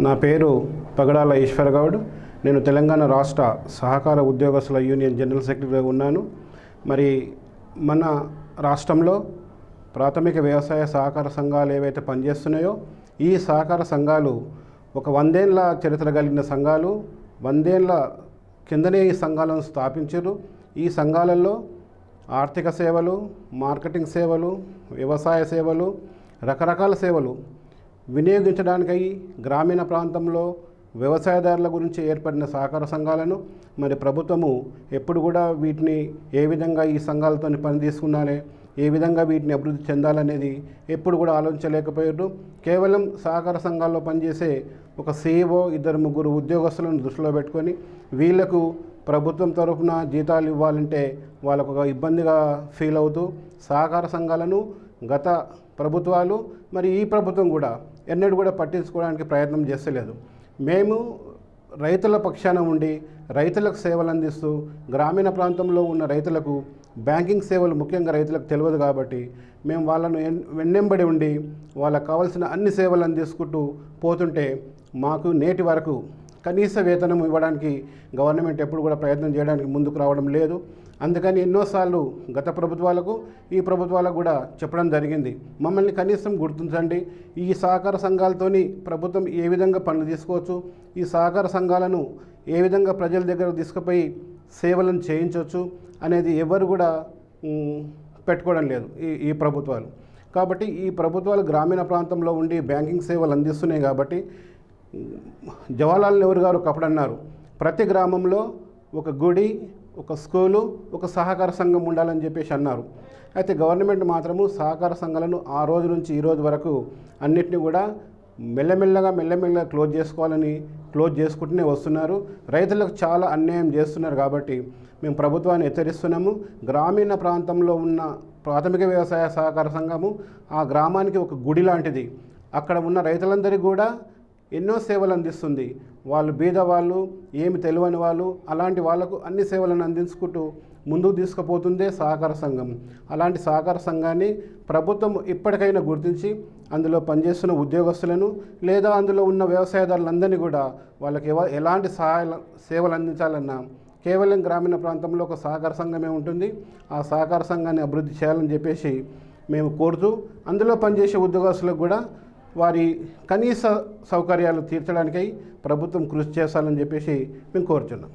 నా పేరు పగడాల ఈశ్వర్ గౌడ్. నేను తెలంగాణ రాష్ట్ర సహకార ఉద్యోగస్తుల యూనియన్ జనరల్ సెక్రటరీగా ఉన్నాను. మరి మన రాష్ట్రంలో ప్రాథమిక వ్యవసాయ సహకార సంఘాలు ఏవైతే పనిచేస్తున్నాయో ఈ సహకార సంఘాలు ఒక వందేళ్ళ చరిత్ర కలిగిన సంఘాలు వందేళ్ళ కిందనే ఈ సంఘాలను స్థాపించారు. ఈ సంఘాలలో ఆర్థిక సేవలు మార్కెటింగ్ సేవలు వ్యవసాయ సేవలు రకరకాల సేవలు వినియోగించడానికై గ్రామీణ ప్రాంతంలో వ్యవసాయదారుల గురించి ఏర్పడిన సహకార సంఘాలను మరి ప్రభుత్వము ఎప్పుడు కూడా వీటిని ఏ విధంగా ఈ సంఘాలతో పని తీసుకున్నారే ఏ విధంగా వీటిని అభివృద్ధి చెందాలనేది ఎప్పుడు కూడా ఆలోచించలేకపోయారు. కేవలం సహకార సంఘాల్లో పనిచేసే ఒక సీఈఓ ఇద్దరు ముగ్గురు ఉద్యోగస్తులను దృష్టిలో పెట్టుకొని వీళ్ళకు ప్రభుత్వం తరఫున జీతాలు ఇవ్వాలంటే వాళ్ళకు ఒక ఇబ్బందిగా ఫీల్ అవుతూ సహకార సంఘాలను గత ప్రభుత్వాలు మరి ఈ ప్రభుత్వం కూడా ఎన్నడూ కూడా పట్టించుకోవడానికి ప్రయత్నం చేస్తలేదు. మేము రైతుల పక్షాన ఉండి రైతులకు సేవలు అందిస్తూ గ్రామీణ ప్రాంతంలో ఉన్న రైతులకు బ్యాంకింగ్ సేవలు ముఖ్యంగా రైతులకు తెలియదు కాబట్టి మేము వాళ్ళను వెన్నెంబడి ఉండి వాళ్ళకు కావాల్సిన అన్ని సేవలు అందించుకుంటూ పోతుంటే మాకు నేటి వరకు కనీస వేతనం ఇవ్వడానికి గవర్నమెంట్ ఎప్పుడు కూడా ప్రయత్నం చేయడానికి ముందుకు రావడం లేదు. అందుకని ఎన్నోసార్లు గత ప్రభుత్వాలకు ఈ ప్రభుత్వాలకు కూడా చెప్పడం జరిగింది. మమ్మల్ని కనీసం గుర్తించండి. ఈ సహకార సంఘాలతోని ప్రభుత్వం ఏ విధంగా పనులు తీసుకోవచ్చు ఈ సహకార సంఘాలను ఏ విధంగా ప్రజల దగ్గర తీసుకుపోయి సేవలను చేయించవచ్చు అనేది ఎవరు కూడా పెట్టుకోవడం లేదు ఈ ఈ ప్రభుత్వాలు. కాబట్టి ఈ ప్రభుత్వాలు గ్రామీణ ప్రాంతంలో ఉండి బ్యాంకింగ్ సేవలు అందిస్తున్నాయి కాబట్టి జవహర్లాల్ నెహ్రూ గారు ఒకప్పుడు అన్నారు ప్రతి గ్రామంలో ఒక గుడి ఒక స్కూలు ఒక సహకార సంఘం ఉండాలని చెప్పేసి అన్నారు. అయితే గవర్నమెంట్ మాత్రము సహకార సంఘాలను ఆ రోజు నుంచి ఈ రోజు వరకు అన్నిటిని కూడా మెల్లమెల్లగా మెల్లమెల్లగా క్లోజ్ చేసుకోవాలని క్లోజ్ చేసుకుంటూనే వస్తున్నారు. రైతులకు చాలా అన్యాయం చేస్తున్నారు కాబట్టి మేము ప్రభుత్వాన్ని హెచ్చరిస్తున్నాము. గ్రామీణ ప్రాంతంలో ఉన్న ప్రాథమిక వ్యవసాయ సహకార సంఘము ఆ గ్రామానికి ఒక గుడి లాంటిది. అక్కడ ఉన్న రైతులందరికీ కూడా ఎన్నో సేవలు అందిస్తుంది. వాళ్ళు బీద వాళ్ళు ఏమి తెలియని వాళ్ళు అలాంటి వాళ్ళకు అన్ని సేవలను అందించుకుంటూ ముందుకు తీసుకుపోతుందే సహకార సంఘం. అలాంటి సహకార సంఘాన్ని ప్రభుత్వం ఇప్పటికైనా గుర్తించి అందులో పనిచేస్తున్న ఉద్యోగస్తులను లేదా అందులో ఉన్న వ్యవసాయదారులందరినీ కూడా వాళ్ళకి ఎలాంటి సహాయ సేవలు అందించాలన్నా కేవలం గ్రామీణ ప్రాంతంలో ఒక సహకార సంఘమే ఉంటుంది. ఆ సహకార సంఘాన్ని అభివృద్ధి చేయాలని చెప్పేసి మేము కోరుతూ అందులో పనిచేసే ఉద్యోగస్తులకు కూడా వారి కనీస సౌకర్యాలు తీర్చడానికై ప్రభుత్వం కృషి చేస్తాలని చెప్పేసి మేము కోరుచున్నాం.